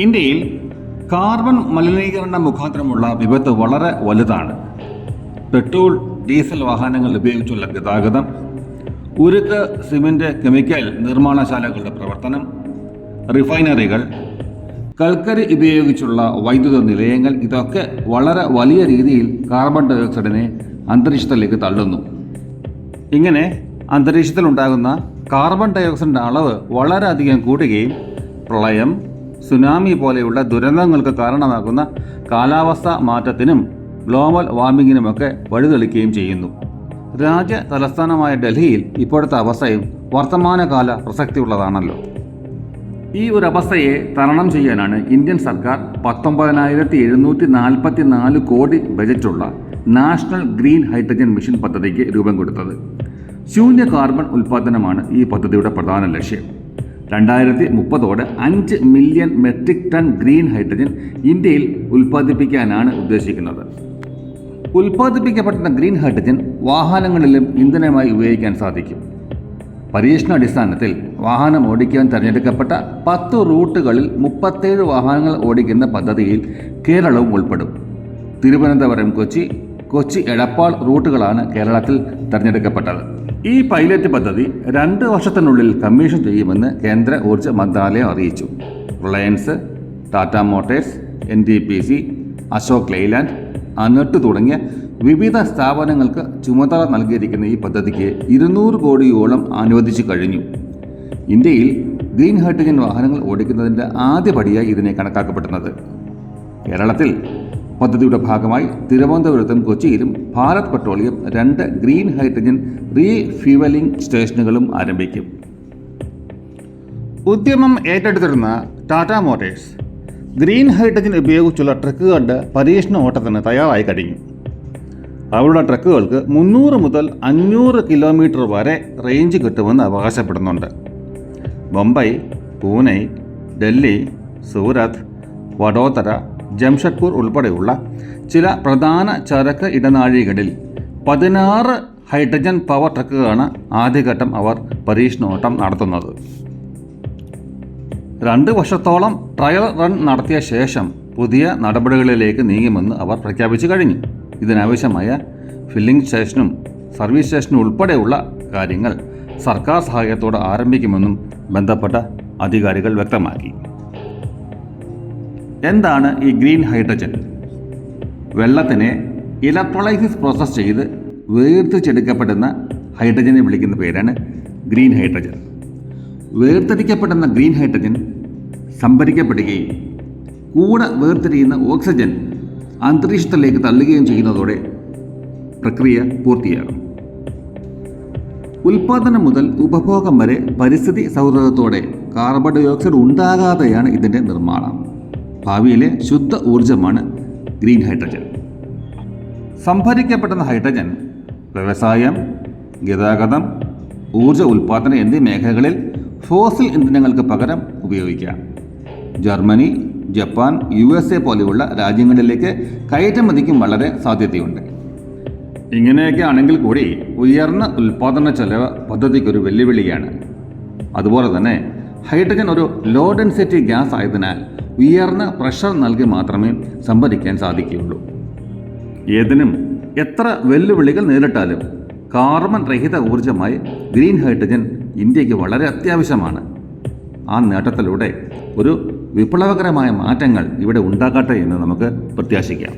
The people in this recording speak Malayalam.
ഇന്ത്യയിൽ കാർബൺ മലിനീകരണ മുഖാന്തരമുള്ള വിപത്ത് വളരെ വലുതാണ് പെട്രോൾ ഡീസൽ വാഹനങ്ങൾ ഉപയോഗിച്ചുള്ള ഗതാഗതം ഉരുക്ക് സിമന്റ് കെമിക്കൽ നിർമ്മാണശാലകളുടെ പ്രവർത്തനം റിഫൈനറികൾ കൽക്കരി ഉപയോഗിച്ചുള്ള വൈദ്യുത നിലയങ്ങൾ ഇതൊക്കെ വളരെ വലിയ രീതിയിൽ കാർബൺ ഡയോക്സൈഡിനെ അന്തരീക്ഷത്തിലേക്ക് തള്ളുന്നു. ഇങ്ങനെ അന്തരീക്ഷത്തിലുണ്ടാകുന്ന കാർബൺ ഡയോക്സൈഡിന്റെ അളവ് വളരെയധികം കൂടുകയും പ്രളയം സുനാമി പോലെയുള്ള ദുരന്തങ്ങൾക്ക് കാരണമാകുന്ന കാലാവസ്ഥ മാറ്റത്തിനും ഗ്ലോബൽ വാർമിങ്ങിനുമൊക്കെ വഴിതെളിക്കുകയും ചെയ്യുന്നു. രാജ്യ തലസ്ഥാനമായ ഡൽഹിയിൽ ഇപ്പോഴത്തെ അവസ്ഥയും വർത്തമാനകാല പ്രസക്തിയുള്ളതാണല്ലോ. ഈ ഒരു അവസ്ഥയെ തരണം ചെയ്യാനാണ് ഇന്ത്യൻ സർക്കാർ പത്തൊമ്പതിനായിരത്തി എഴുന്നൂറ്റി നാൽപ്പത്തി നാല് കോടി ബജറ്റുള്ള നാഷണൽ ഗ്രീൻ ഹൈഡ്രജൻ മിഷൻ പദ്ധതിക്ക് രൂപം കൊടുത്തത്. ശൂന്യ കാർബൺ ഉൽപ്പാദനമാണ് ഈ പദ്ധതിയുടെ പ്രധാന ലക്ഷ്യം. രണ്ടായിരത്തി മുപ്പതോടെ അഞ്ച് million metric ton green hydrogen ഇന്ത്യയിൽ ഉൽപ്പാദിപ്പിക്കാനാണ് ഉദ്ദേശിക്കുന്നത്. ഉൽപ്പാദിപ്പിക്കപ്പെടുന്ന ഗ്രീൻ ഹൈഡ്രജൻ വാഹനങ്ങളിലും ഇന്ധനമായി ഉപയോഗിക്കാൻ സാധിക്കും. പരീക്ഷണാടിസ്ഥാനത്തിൽ വാഹനം ഓടിക്കാൻ തിരഞ്ഞെടുക്കപ്പെട്ട പത്ത് റൂട്ടുകളിൽ മുപ്പത്തേഴ് വാഹനങ്ങൾ ഓടിക്കുന്ന പദ്ധതിയിൽ കേരളവും ഉൾപ്പെടും. തിരുവനന്തപുരം കൊച്ചി കൊച്ചി എടപ്പാൾ റൂട്ടുകളാണ് കേരളത്തിൽ തിരഞ്ഞെടുക്കപ്പെട്ടത്. ഈ പൈലറ്റ് പദ്ധതി രണ്ട് വർഷത്തിനുള്ളിൽ കമ്മീഷൻ ചെയ്യുമെന്ന് കേന്ദ്ര ഊർജ മന്ത്രാലയം അറിയിച്ചു. Reliance Tata Motors N T P C Ashok Leyland ANERT തുടങ്ങിയ വിവിധ സ്ഥാപനങ്ങൾക്ക് ചുമതല നൽകിയിരിക്കുന്ന ഈ പദ്ധതിക്ക് ഇരുന്നൂറ് കോടിയോളം അനുവദിച്ചു കഴിഞ്ഞു. ഇന്ത്യയിൽ ഗ്രീൻ ഹൈഡ്രജൻ വാഹനങ്ങൾ ഓടിക്കുന്നതിന്റെ ആദ്യപടിയായി ഇതിനെ കണക്കാക്കപ്പെടുന്നത്. കേരളത്തിൽ പദ്ധതിയുടെ ഭാഗമായി തിരുവനന്തപുരത്തും കൊച്ചിയിലും ഭാരത് പെട്രോളിയം രണ്ട് ഗ്രീൻ ഹൈഡ്രജൻ റീഫ്യൂവലിംഗ് സ്റ്റേഷനുകളും ആരംഭിക്കും. ഉദ്യമം ഏറ്റെടുത്തിരുന്ന ടാറ്റ മോട്ടേഴ്സ് ഗ്രീൻ ഹൈഡ്രജൻ ഉപയോഗിച്ചുള്ള ട്രക്കുകളുടെ പരീക്ഷണ ഓട്ടത്തിന് തയ്യാറായി കഴിഞ്ഞു. അവരുടെ ട്രക്കുകൾക്ക് മുന്നൂറ് മുതൽ അഞ്ഞൂറ് കിലോമീറ്റർ വരെ റേഞ്ച് കിട്ടുമെന്ന് അവകാശപ്പെടുന്നുണ്ട്. മുംബൈ പൂനെ ഡൽഹി സൂരത്ത് വഡോദര ജംഷഡ്പൂർ ഉൾപ്പെടെയുള്ള ചില പ്രധാന ചരക്ക് ഇടനാഴികളിൽ പതിനാറ് ഹൈഡ്രജൻ പവർ ട്രക്കുകളാണ് ആദ്യഘട്ടം അവർ പരീക്ഷണോട്ടം നടത്തുന്നത്. രണ്ട് വർഷത്തോളം ട്രയൽ റൺ നടത്തിയ ശേഷം പുതിയ നടപടികളിലേക്ക് നീങ്ങുമെന്ന് അവർ പ്രഖ്യാപിച്ചു കഴിഞ്ഞു. ഇതിനാവശ്യമായ ഫില്ലിംഗ് സ്റ്റേഷനും സർവീസ് സ്റ്റേഷനും ഉൾപ്പെടെയുള്ള കാര്യങ്ങൾ സർക്കാർ സഹായത്തോടെ ആരംഭിക്കുമെന്നും ബന്ധപ്പെട്ട അധികാരികൾ വ്യക്തമാക്കി. എന്താണ് ഈ ഗ്രീൻ ഹൈഡ്രജൻ? വെള്ളത്തിനെ ഇലക്ട്രോളൈസിസ് പ്രോസസ്സ് ചെയ്ത് വേർതിരിച്ചെടുക്കപ്പെടുന്ന ഹൈഡ്രജനെ വിളിക്കുന്ന പേരാണ് ഗ്രീൻ ഹൈഡ്രജൻ. വേർതിരിക്കപ്പെടുന്ന ഗ്രീൻ ഹൈഡ്രജൻ സംഭരിക്കപ്പെടുകയും കൂടെ വേർതിരിയുന്ന ഓക്സിജൻ അന്തരീക്ഷത്തിലേക്ക് തള്ളുകയും ചെയ്യുന്നതോടെ പ്രക്രിയ പൂർത്തിയാകും. ഉൽപാദനം മുതൽ ഉപഭോഗം വരെ പരിസ്ഥിതി സൗഹൃദത്തോടെ കാർബൺ ഡൈ ഓക്സൈഡ് ഉണ്ടാകാതെയാണ് ഇതിന്റെ നിർമ്മാണം. ഭാവിയിലെ ശുദ്ധ ഊർജമാണ് ഗ്രീൻ ഹൈഡ്രജൻ. സംഭരിക്കപ്പെടുന്ന ഹൈഡ്രജൻ വ്യവസായം ഗതാഗതം ഊർജ ഉൽപ്പാദനം എന്നീ മേഖലകളിൽ ഫോസിൽ ഇന്ധനങ്ങൾക്ക് പകരം ഉപയോഗിക്കാം. Germany Japan U S A പോലെയുള്ള രാജ്യങ്ങളിലേക്ക് കയറ്റുമതിക്കും വളരെ സാധ്യതയുണ്ട്. ഇങ്ങനെയൊക്കെ ആണെങ്കിൽ കൂടി ഉയർന്ന ഉൽപ്പാദന ചെലവ് പദ്ധതിക്കൊരു വെല്ലുവിളിയാണ്. അതുപോലെ തന്നെ ഹൈഡ്രജൻ ഒരു ലോ ഡെൻസിറ്റി ഗ്യാസ് ആയതിനാൽ ഉയർന്ന പ്രഷർ നൽകി മാത്രമേ സംഭരിക്കാൻ സാധിക്കുകയുള്ളൂ. ഏതിനും എത്ര വെല്ലുവിളികൾ നേരിട്ടാലും കാർബൺ രഹിത ഊർജമായി ഗ്രീൻ ഹൈഡ്രജൻ ഇന്ത്യയ്ക്ക് വളരെ അത്യാവശ്യമാണ്. ആ നേട്ടത്തിലൂടെ ഒരു വിപ്ലവകരമായ മാറ്റങ്ങൾ ഇവിടെ ഉണ്ടാകട്ടെ എന്ന് നമുക്ക് പ്രത്യാശിക്കാം.